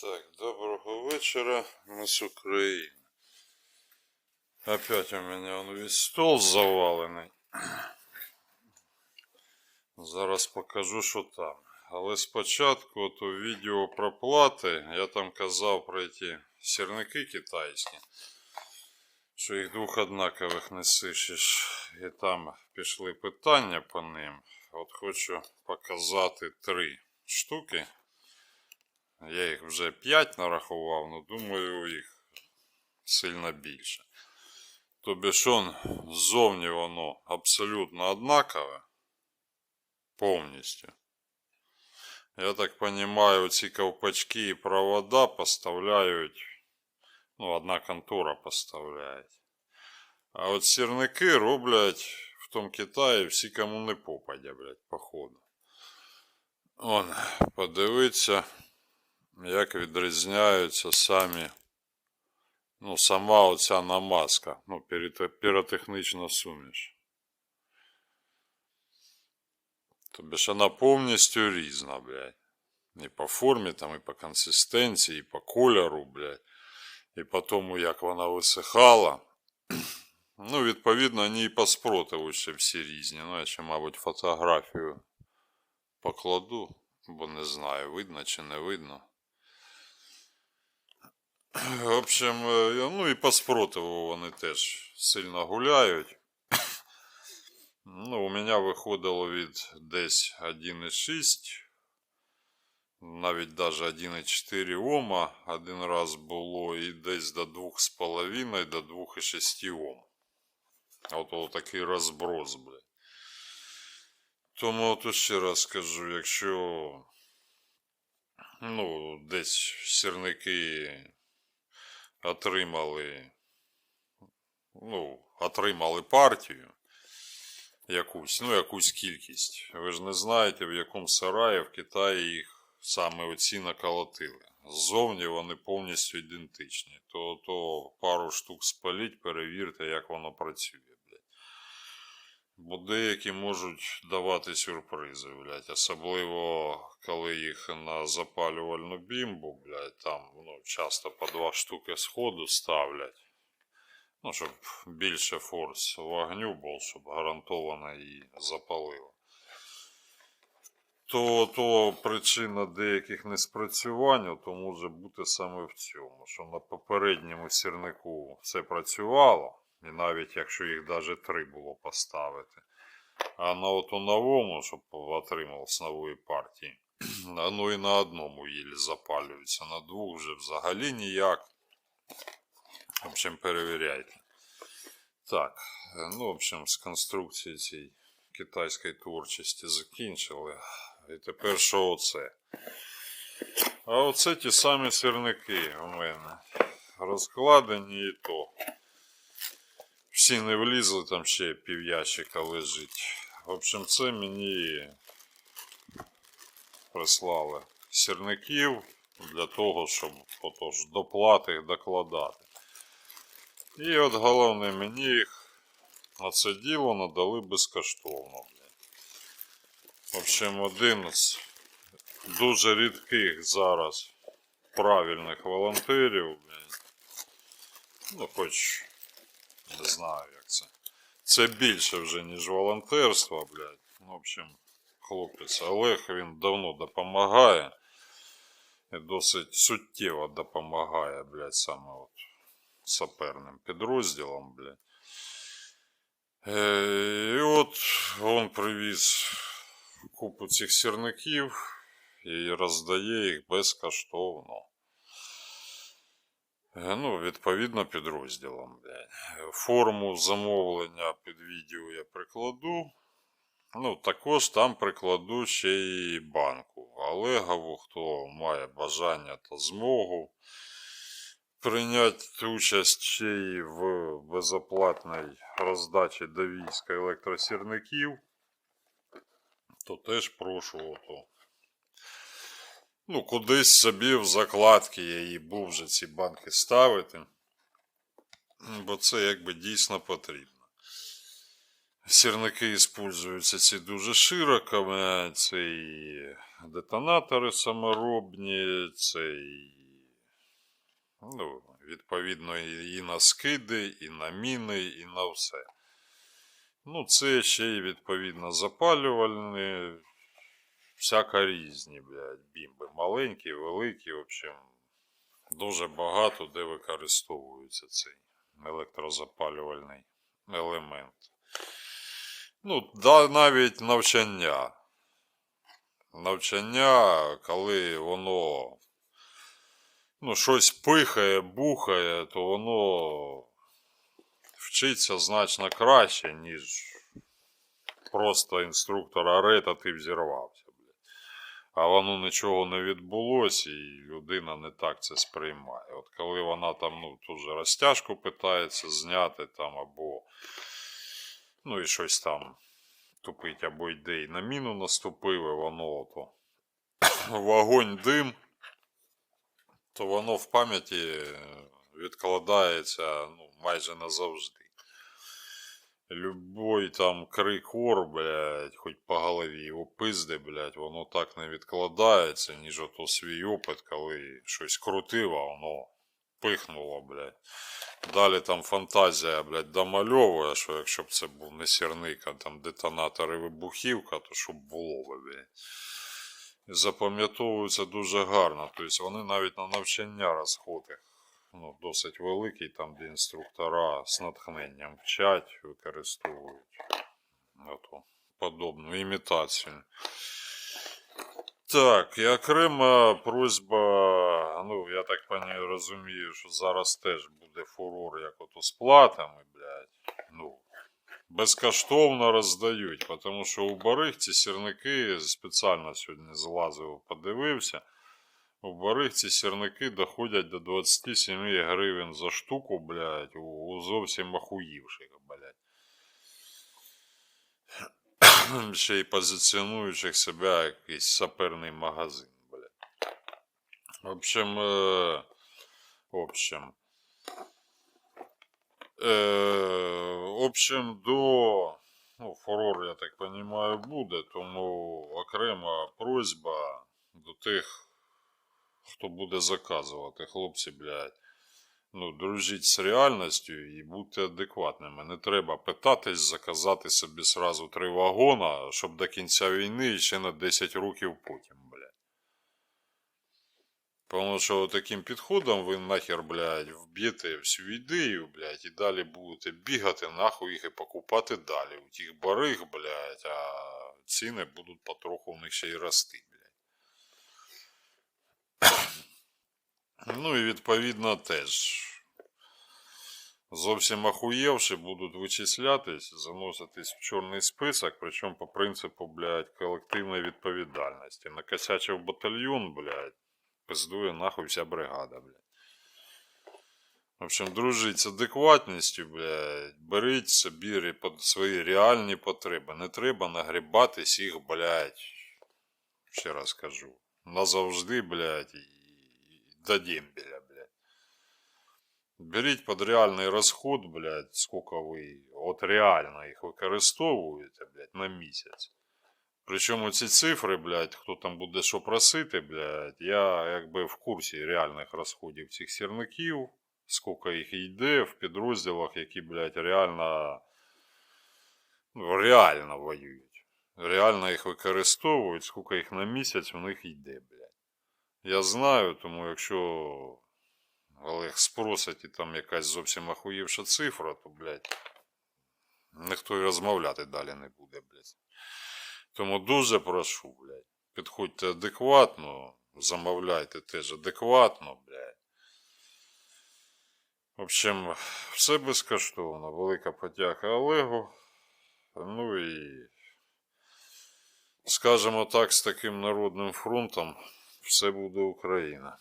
Так, доброго вечора, с Украины. Опять у меня он весь стол завалений. Зараз покажу, що там. Але спочатку от у відео про плати я там казав про ті сірники китайські, що їх двох однакових не сишиш. І там пішли питання по ним. От хочу показати три штуки. Я їх вже 5 нарахував, але думаю, їх сильно більше. Тобі ж он, ззовні воно абсолютно однакове. Повністю. Я так понимаю, ці ковпачки і провода поставляють. Ну, одна контора поставляє. А от сірники роблять в тому Китаї всі кому не попадя, блядь, походу. Он, подивіться як відрізняються самі, ну, сама оця намазка, ну, піротехнічна суміш. Тобі ж вона повністю різна, блядь. І по формі, там, і по консистенції, і по кольору, блядь. І по тому, як вона висихала. Ну, відповідно, вони і по спротиву ще всі різні. Ну, я ще, мабуть, фотографію покладу, бо не знаю, видно чи не видно. В общем, е, ну і по спротиву вони теж сильно гуляють. Ну, у мене виходило від десь 1,6, навіть даже 1,4 Ома один раз було, і десь до 2,5 до 2,6 Ом. От, от такий розброс, блядь. Тому от ще раз скажу, якщо ну, десь сірники отримали, ну, отримали партію якусь, ну, якусь кількість. Ви ж не знаєте, в якому сараї в Китаї їх саме оці наколотили. Ззовні вони повністю ідентичні. То, то пару штук спаліть, перевірте, як воно працює. Бо деякі можуть давати сюрпризи, блядь. Особливо, коли їх на запалювальну бімбу, блядь, там ну, часто по два штуки сходу ставлять. Ну, щоб більше форс вогню був, щоб гарантовано її запалило. То, то причина деяких неспрацювань то може бути саме в цьому, що на попередньому сірнику все працювало, і навіть якщо їх навіть три було поставити. А на ото новому, щоб отримав з нової партії, ну і на одному їлі запалюється, на двох вже взагалі ніяк. В общем, перевіряйте. Так, ну, в общем, з конструкції цієї китайської творчості закінчили. І тепер що оце? А оце ті самі сірники у мене. Розкладені і то. Всі не влізли, там ще пів'ящика лежить. В общем, це мені прислали сірників для того, щоб отож, доплати їх докладати. І от головне, мені їх на це діло надали безкоштовно. В общем, один з дуже рідких зараз правильних волонтерів. Ну, хоч не знаю, як це. Це більше вже, ніж волонтерство, блядь. Ну, в общем, хлопець Олег він давно допомагає. І досить суттєво допомагає, блядь, саме от саперним підрозділом, блядь. Е, і от він привіз купу цих сірників і роздає їх безкоштовно. Е, Ну, відповідно, підрозділом. Форму замовлення під відео я прикладу. Ну, також там прикладу ще й банку. Олегову, хто має бажання та змогу прийняти участь ще й в безоплатній роздачі до війська електросірників, то теж прошу ото. Ну, кудись собі в закладки я її був вже ці банки ставити. Бо це якби дійсно потрібно. Сірники используються ці дуже широко. Це і детонатори саморобні, це і Ну, відповідно, і на скиди, і на міни, і на все. Ну, це ще й відповідно запалювальні, всяка різні, блядь, бімби. Маленькі, великі, в общем, дуже багато де використовується цей електрозапалювальний елемент. Ну, да, навіть навчання. Навчання, коли воно ну, щось пихає, бухає, то воно вчиться значно краще, ніж просто інструктор арет, а ти взірвався. А воно нічого не відбулося, і людина не так це сприймає. От коли вона там ну, тут же розтяжку питається зняти там або ну і щось там тупить, або йде і на міну наступив, і воно ото вогонь дим, то воно в пам'яті відкладається ну, майже назавжди. Любой там крик ор, блядь, хоч по голові його пизди, блядь, воно так не відкладається, ніж ото свій опит, коли щось крутив, а воно пихнуло, блядь. Далі там фантазія, блядь, домальовує, що якщо б це був не сірник, а там детонатор і вибухівка, то щоб було би, блядь. Запам'ятовуються дуже гарно. Тобто вони навіть на навчання розходи ну, досить великий, там, де інструктора з натхненням вчать, використовують ото, подобну імітацію. Так, і окрема просьба, ну, я так пані розумію, що зараз теж буде фурор, як ото з платами, блядь. Ну, безкоштовно роздають, тому що у бариг ці сірники спеціально сьогодні злазив, подивився. У бариг ці сірники доходять до 27 гривень за штуку, блядь, у, зовсім охуївших, блядь. Ще й позиціонуючих себе якийсь саперний магазин, блядь. В общем, е, в общем, е, в общем, до ну, фурор, я так понимаю, буде, тому окрема просьба до тих, хто буде заказувати. Хлопці, блядь, ну, дружіть з реальністю і будьте адекватними. Не треба питатись заказати собі сразу три вагона, щоб до кінця війни і ще на 10 років потім, блядь. Тому що таким підходом ви нахер, блядь, вб'єте всю ідею, блядь, і далі будете бігати нахуй їх і покупати далі. У тих бариг, блядь, а ціни будуть потроху в них ще й рости, блядь. Ну і відповідно теж. Зовсім охуєвши будуть вичислятись, заноситись в чорний список, причому по принципу, блядь, колективної відповідальності. Накосячив батальйон, блядь, пиздує нахуй вся бригада, блядь. В общем, дружіть з адекватністю, блядь, беріть собі свої реальні потреби. Не треба нагрібатись їх, блядь, ще раз кажу, назавжди, блядь, до дембеля, блядь. Беріть під реальний розход, блядь, скільки ви от реально їх використовуєте, блядь, на місяць. Причому ці цифри, блядь, хто там буде що просити, блядь, я якби в курсі реальних розходів цих сірників, скільки їх йде в підрозділах, які, блядь, реально, ну, реально воюють. Реально їх використовують, скільки їх на місяць в них йде, блядь. Я знаю, тому якщо Олег спросить і там якась зовсім охуєвша цифра, то, блядь, ніхто і розмовляти далі не буде, блядь. Тому дуже прошу, блядь, підходьте адекватно, замовляйте теж адекватно, блядь. В общем, все безкоштовно. Велика подяка Олегу. Ну і, скажімо так, з таким народним фронтом все буде Україна.